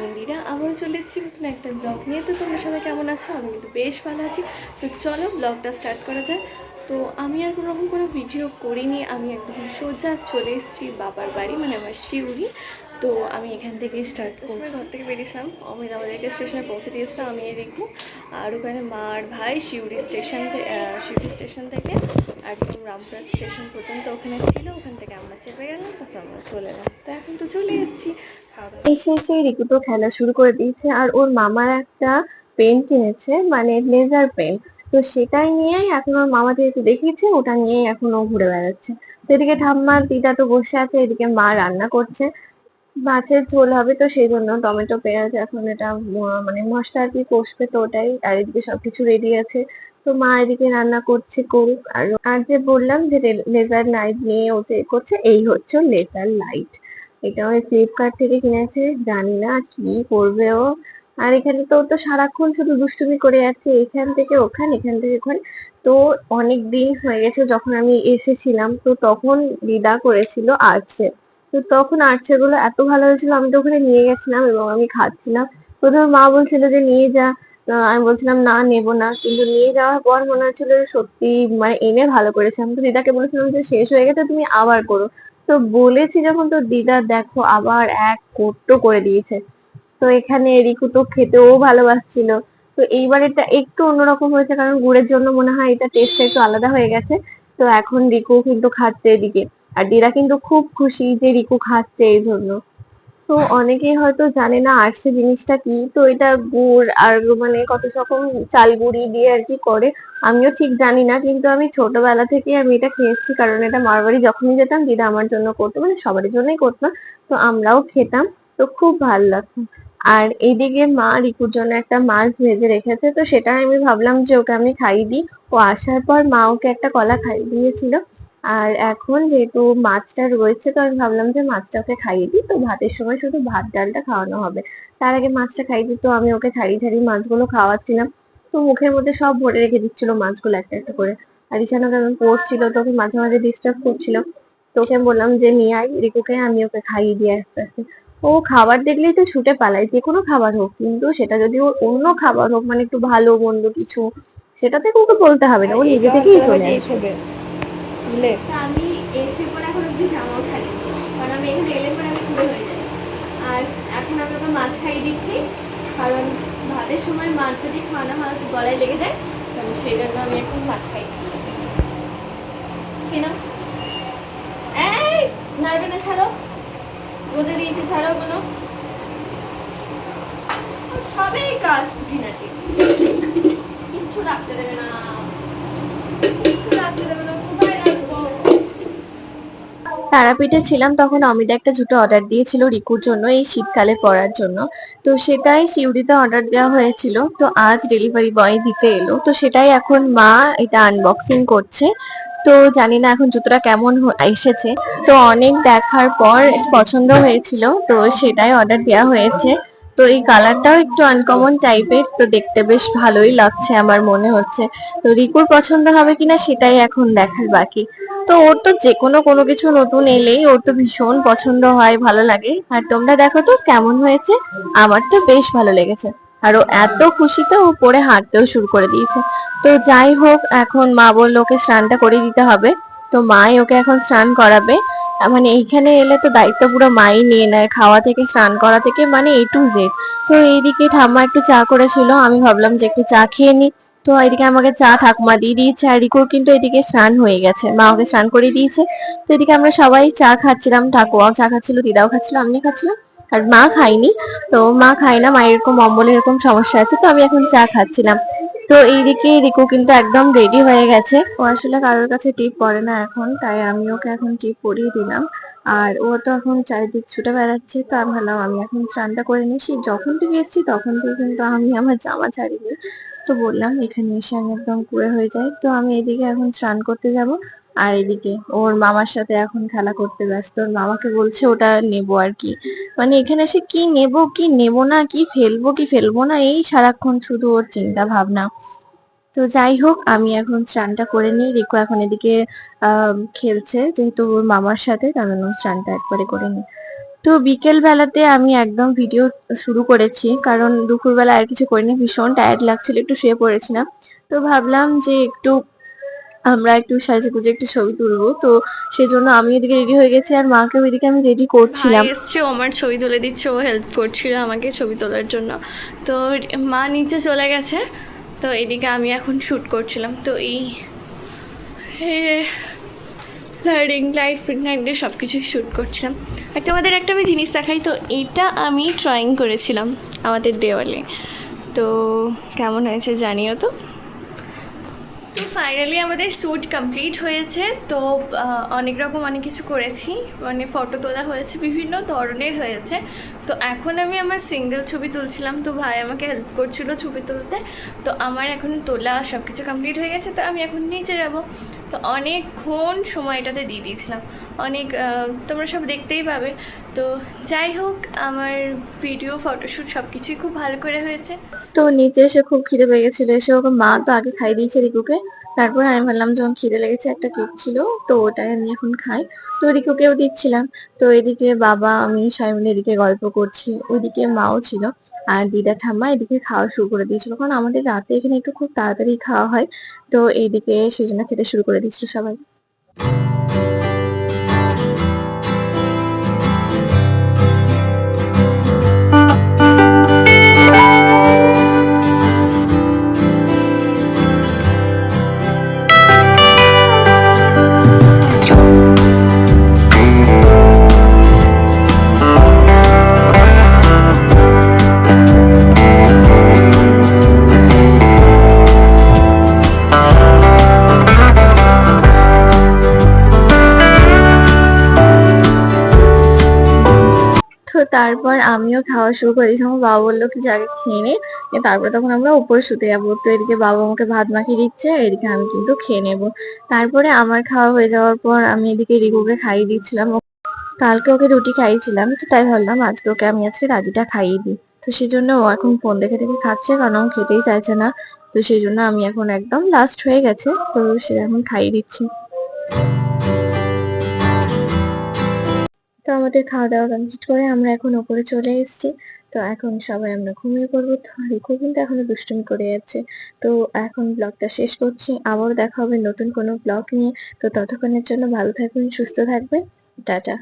বন্ধুরা আবারও চলে এসেছি নতুন একটা ব্লগ নিয়ে। তো তোমরা সবাই কেমন আছো? আমি কিন্তু বেশ ভালো আছি। তো চলো ব্লগটা স্টার্ট করা যায় তো আমি আর কোনো রকম কোনো ভিডিও করিনি। আমি একদম সোজা চলে এসেছি বাবার বাড়ি মানে আমার শিউরি। তো আমি এখান থেকেই স্টার্ট সময় ঘর থেকে বেরিয়েছিলাম। অমিত আমাদেরকে স্টেশনে পৌঁছে দিয়েছিলাম আমি রেখু আর ওখানে মার ভাই শিউরি স্টেশন থেকে শিউরি স্টেশন থেকে একদম রামপুরহাট স্টেশন পর্যন্ত ওখানে ছিল, ওখান থেকে আমরা চেপে গেলাম, তারপর আমরা চলে এলাম। তো এখন তো চলে এসেছি। এসে এসে রিকু তো খেলা শুরু করে দিয়েছে, আর ওর মামার একটা পেন কিনেছে মানে লেজার পেন তো সেটাই নিয়েই এখন ওর মামা যেহেতু দেখিয়েছে, ওটা নিয়েই এখন ও ঘুরে বেড়াচ্ছে। তো এদিকে ঠাম্মা, দিদা তো বসে আছে, এদিকে মা রান্না করছে। মাছের ঝোল হবে তো সেই জন্য টমেটো, পেঁয়াজ, এখন এটা মানে মশলা আর কি কষবে তো ওটাই, আর এদিকে সবকিছু রেডি আছে। তো মা এদিকে রান্না করছে করুক। আর আর যে বললাম যে লেজার লাইট নিয়ে ও যে করছে, এই হচ্ছে লেজার লাইট এটা ওই ফ্লিপকার্ট থেকে কিনেছে, জানি না কি করবে ও। আর এখানে তো তো সারাক্ষণ শুধু দুষ্টুমি করে যাচ্ছে এখান থেকে ওখান, এখান থেকে ওখান। তো অনেক দিন হয়ে গেছে যখন আমি এসেছিলাম, তো তখন দিদা করেছিল আর্টসে। তো তখন আর্টসেরগুলো এত ভালো হয়েছিল, আমি তো ওখানে নিয়ে গেছিলাম এবং আমি খাচ্ছিলাম। প্রথমে মা বলছিল যে, নিয়ে যা। আমি বলছিলাম, না, নেব না। কিন্তু নিয়ে যাওয়ার পর মনে হচ্ছিল সত্যি মানে এনে ভালো করেছে। আমি তো দিদাকে বলেছিলাম যে, শেষ হয়ে গেছে, তুমি আবার করো। তো বলেছি যখন, তো দিদা, দেখো, আবার এক কোট্টো করে দিয়েছে। তো এখানে রিকু তো খেতেও ভালোবাসছিল। তো এইবার এটা একটু অন্যরকম হয়েছে, কারণ গুড়ের জন্য মনে হয় এটা টেস্টটা একটু আলাদা হয়ে গেছে। তো এখন রিকু কিন্তু খাচ্ছে এদিকে। আর দিদা কিন্তু খুব খুশি যে রিকু খাচ্ছে এই জন্য। তো অনেকেই হয়তো জানে না আরশে জিনিসটা কি। তো এটা গুড় আর মানে কত রকম চাল গুঁড়ি দিয়ে আর কি করে, আমিও ঠিক জানি না। কিন্তু আমি ছোটবেলা থেকে আমি এটা খেয়েছি, কারণ এটা মার বাড়ি যখনই যেতাম দিদা আমার জন্য করতো মানে সবারই জন্যই করতো তো আমরাও খেতাম, তো খুব ভালো লাগতো। আর এইদিকে মা রিকুর জন্য একটা মাছ ভেজে রেখেছে, তো সেটা আমি ভাবলাম যে ওকে আমি খাইয়ে দিই। ও আসার পর মা ওকে একটা কলা খাইয়ে দিয়েছিল। আর এখন যেহেতু মাছটা রয়েছে, তো আমি ভাবলাম যে মাছটা ওকে খাইয়ে দিই। তো ভাতের সময় শুধু ভাত ডালটা খাওয়ানো হবে। তার আগে মাছটা খাইয়ে দিই। তো আমি ওকে ছাড়িয়ে ছাড়িয়ে মাছগুলো খাওয়াচ্ছিলাম। তো মুখের মধ্যে সব ভরে রেখে দিচ্ছিল মাছগুলো একটা একটা করে। আর ঈশানও কেমন পড়ছিল তো ওকে মাঝে মাঝে ডিস্টার্ব করছিল। তো ওকে বললাম যে, নিয়ে আয় রিকুকে, আমি ওকে খাইয়ে দিয়ে আস্তে আস্তে। ও খাবার দেখলেই তো ছুটে পালায়। যে কোনো খাবার হোক, কিন্তু সেটা যদি ওর অন্য খাবার হোক মানে একটু ভালো মন্দ কিছু সেটা থেকে ওকে বলতে হবে না। ও নিজে থেকেই চলে আসবে বুঝলে আমি এসে পরে এখন অব্দি জামাও ছাড়িনি, কারণ আমি এখানে এলে পরে আমি শুরু হয়ে যাই। আর এখন আমি ওকে মাছ খাইয়ে দিচ্ছি, কারণ ভাতের সময় মাছ যদি খাওয়ানো হয় গলায় লেগে যায়, তো সেই জন্য আমি এখন মাছ খাই কিনা এই নাড়বে না ছাড়ো। রোদে দিয়েছি, ছাড়ো কোনো সবই কাজ খুঁটিনাটি। কিচ্ছু রাখতে দেবে না। কিচ্ছু রাখতে দেবে না। তারাপীঠে ছিলাম তখন অমিতা একটা জুতো অর্ডার দিয়েছিল রিকুর জন্য এই শীতকালে পরার জন্য। তো সেটাই সিউড়িতে অর্ডার দেওয়া হয়েছিল। তো আজ ডেলিভারি বয় দিতে এলো। তো সেটাই এখন মা এটা আনবক্সিং করছে। তো জানি না এখন জুতোটা কেমন এসেছে। তো অনেক দেখার পর পছন্দ হয়েছিল। তো সেটাই অর্ডার দেওয়া হয়েছে। তো এই কালারটাও একটু আনকমন টাইপের তো দেখতে বেশ ভালোই লাগছে আমার মনে হচ্ছে। তো রিকুর পছন্দ হবে কিনা সেটাই এখন দেখার বাকি। তো ওর তো যে কোনো কোনো কিছু নতুন এলেই ওর তো ভীষণ পছন্দ হয়, ভালো লাগে। আর তোমরা দেখো তো কেমন হয়েছে। আমার তো বেশ ভালো লেগেছে। আর ও এত খুশিতে ও পরে হাঁটতেও শুরু করে দিয়েছে। তো যাই হোক, এখন মা বলল ওকে স্নানটা করে দিতে হবে। তো মাই ওকে এখন স্নান করাবে। মানে এইখানে এলে তো দায়িত্ব পুরো মাই নিয়ে নেয়। খাওয়া থেকে, স্নান করা থেকে মানে এ টু জেড তো এইদিকে ঠাম্মা একটু চা করেছিল। আমি ভাবলাম যে একটু চা খেয়ে নি। তো এদিকে আমাকে চা ঠাকুমা দিয়ে দিয়েছে, আর রিকুর কিন্তু এদিকে স্নান হয়ে গেছে। মা ওকে স্নান করে দিয়েছে। তো এদিকে আমরা সবাই চা খাচ্ছিলাম, ঠাকুমাও চা খাচ্ছিল, দিদাও খাচ্ছিল, আমিও খাচ্ছিলাম, আর মা খাইনি তো মা খায় না, মায়ের এরকম অম্বলের এরকম সমস্যা আছে, তো আমি এখন চা খাচ্ছিলাম। তো এইদিকে রিকু কিন্তু একদম রেডি হয়ে গেছে। ও আসলে কারোর কাছে টিপ পরে না এখন, তাই আমি ওকে এখন টিপ পরিয়ে দিলাম। আর ও তো এখন চারিদিক ছুটে বেড়াচ্ছে, তো আমি ভাবলাম আমি এখন স্নানটা করে নিয়েছি। যখন থেকে এসেছি তখন থেকে কিন্তু আমি আমার জামা ছাড়িনি। তো বললাম, এখানে এসে আমি একদম কুড়ে হয়ে যাই। তো আমি এদিকে এখন স্নান করতে যাব, আর এদিকে ওর মামার সাথে এখন খেলা করতে ব্যস্ত। ওর মামাকে বলছে ওটা নেব আর কি। মানে এখানে এসে কি নেব কি নেব না, কি ফেলব কি ফেলব না, এই সারাক্ষণ শুধু ওর চিন্তা ভাবনা। তো যাই হোক, আমি এখন স্নানটা করে নিই। রিকু এখন এদিকে খেলছে, যেহেতু ওর মামার সাথে, তার জন্য স্নানটা একবারে করে নিই। তো বিকেল বেলাতে আমি একদম ভিডিও শুরু করেছি, কারণ দুপুরবেলা আর কিছু করিনি, ভীষণ টায়ার্ড লাগছিল, একটু শুয়ে পড়েছিলাম। তো ভাবলাম যে একটু আমরা একটু সাজে গুজে একটু ছবি তুলবো, তো সেজন্য আমি এদিকে রেডি হয়ে গেছি আর মাকে ওইদিকে আমি রেডি করছিলাম। এসছে আমার ছবি তুলে দিচ্ছে, ও হেল্প করছিল আমাকে ছবি তোলার জন্য। তো মা নিচে চলে গেছে, তো এদিকে আমি এখন শ্যুট করছিলাম, তো এই রিং লাইট ফিট লাইট দিয়ে সব কিছুই শ্যুট করছিলাম। আর তোমাদের একটা আমি জিনিস দেখাই, তো এটা আমি ড্রয়িং করেছিলাম আমাদের দেওয়ালে। তো কেমন হয়েছে জানিও তো? তো ফাইনালি আমাদের শ্যুট কমপ্লিট হয়েছে, তো অনেক রকম অনেক কিছু করেছি। মানে ফটো তোলা হয়েছে, বিভিন্ন ধরনের হয়েছে। তো এখন আমি আমার সিঙ্গেল ছবি তুলছিলাম, তো ভাই আমাকে হেল্প করছিল ছবি তুলতে। তো আমার এখন তোলা সব কিছু কমপ্লিট হয়ে গেছে, তো আমি এখন নিচে যাব। তো অনেকক্ষণ সময় এটাতে দিয়ে দিয়েছিলাম। অনেক তোমরা সব দেখতেই পাবে। তো যাই হোক, আমার ভিডিও ফটোশ্যুট সব কিছুই খুব ভালো করে হয়েছে। তো নিচে এসে খুব খিদে পেয়ে গেছিল, এসে ওকে মা তো আগে খাই দিয়েছে রিকুকে। তারপর আমি ভাবলাম যখন খিদে লেগেছে একটা কেক ছিল, তো ওটা আমি এখন খাই। তো ওদিকে ওকেও দিচ্ছিলাম। তো এদিকে বাবা, আমি সবাই মিলে এদিকে গল্প করছি। ওইদিকে মাও ছিল আর দিদা ঠাম্মা এদিকে খাওয়া শুরু করে দিয়েছিল। কারণ আমাদের রাতে এখানে একটু খুব তাড়াতাড়ি খাওয়া হয়। তো এইদিকে সেই জন্য খেতে শুরু করে দিয়েছিল সবাই। তারপর আমিও খাওয়া শুরু করে। আমার বাবা বলল কি যে আগে খেয়ে নে। তারপর তখন আমরা উপরে শুতে যাব। তো এদিকে বাবা আমাকে ভাত মাখিয়ে দিচ্ছে এদিকে আমি কিন্তু খেয়ে নেব। তারপরে আমার খাওয়া হয়ে যাওয়ার পর আমি এদিকে রিগুকে খাইয়ে দিচ্ছিলাম। কালকে ওকে রুটি খাইয়েছিলাম, তো তাই ভাবলাম আজকে ওকে আমি আজকে রাগিটা খাইয়ে দিই। তো সেই জন্য ও এখন ফোন দেখে দেখে খাচ্ছে, কারণ ও খেতেই চাইছে না। তো সেই জন্য আমি এখন একদম লাস্ট হয়ে গেছে, তো সে এখন খাইয়ে দিচ্ছি। তো আমাদের খাওয়া দাওয়া কমপ্লিট করে আমরা এখন ওপরে চলে এসেছি। তো এখন সবাই আমরা ঘুমিয়ে পড়ব। রিকু কিন্তু এখনও দুষ্টুমি করে যাচ্ছে তো এখন ব্লগটা শেষ করছি। আবারও দেখা হবে নতুন কোনো ব্লগ নিয়ে। তো ততক্ষণের জন্য ভালো থাকবেন, সুস্থ থাকবেন। টাটা।